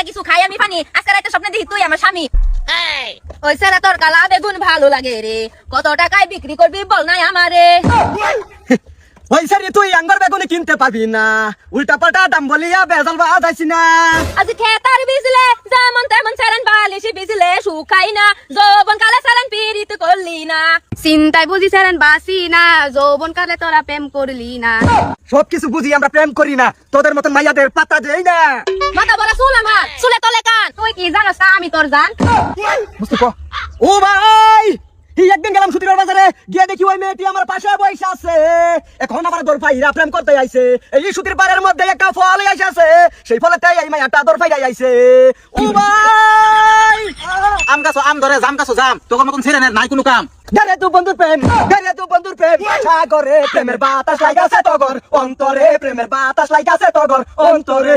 না কিছু খাই আমি পানি আজকে রাতে স্বপ্নে দেখি তুই আমার স্বামী। ওই সারা তোর কালা বেগুন ভালো লাগে রে। কত টাকায় বিক্রি করবি বল নাই আমারে। ওই সারি তুই আঙ্গর বেগুন কিনতে পাবি না। উল্টা পাল্টা দাম বলিয়া বেজাল বাজাইছি না। আজ খেতার বিজলে যেমন তেমন সারান বালিশি বিজলে শুকাই না। যৌবন কালে করলি না। চিন্তায় বুঝি সারেন বাসি না যৌবন কালে তোরা প্রেম করলি না। সব কিছু বুঝি আমরা প্রেম করি না তোদের মতন মাইয়াদের পাত্তা দেই না। মাথা বড় চুল আমার চুলে তলে কান। তুই কি না আমি তোর জান? ও ভাই একদিন গেলাম ছুটির বাজারে গিয়ে দেখি ওই মেয়েটি আমার পাশে বসে আছে। এখন আমার দর ভাইরা প্রেম করতে আইছে। এই ছুটির পাড়ের মধ্যে একটা ফল আছে সেই ফলেতে এই মাইয়াটা দর ভাইরাই আইছে। ও ভাই! আম গাছ আম ধরে জাম গাছ জাম। তোর মতন ছেড়ে নাই কোনো কাম। গেরে তু বন্ধুর প্রেম গেরে তু বন্ধুর প্রেম। সাগরে প্রেমের বাতাস লাগাছে তগর, অন্তরে প্রেমের বাতাস লাগাছে তগর, অন্তরে।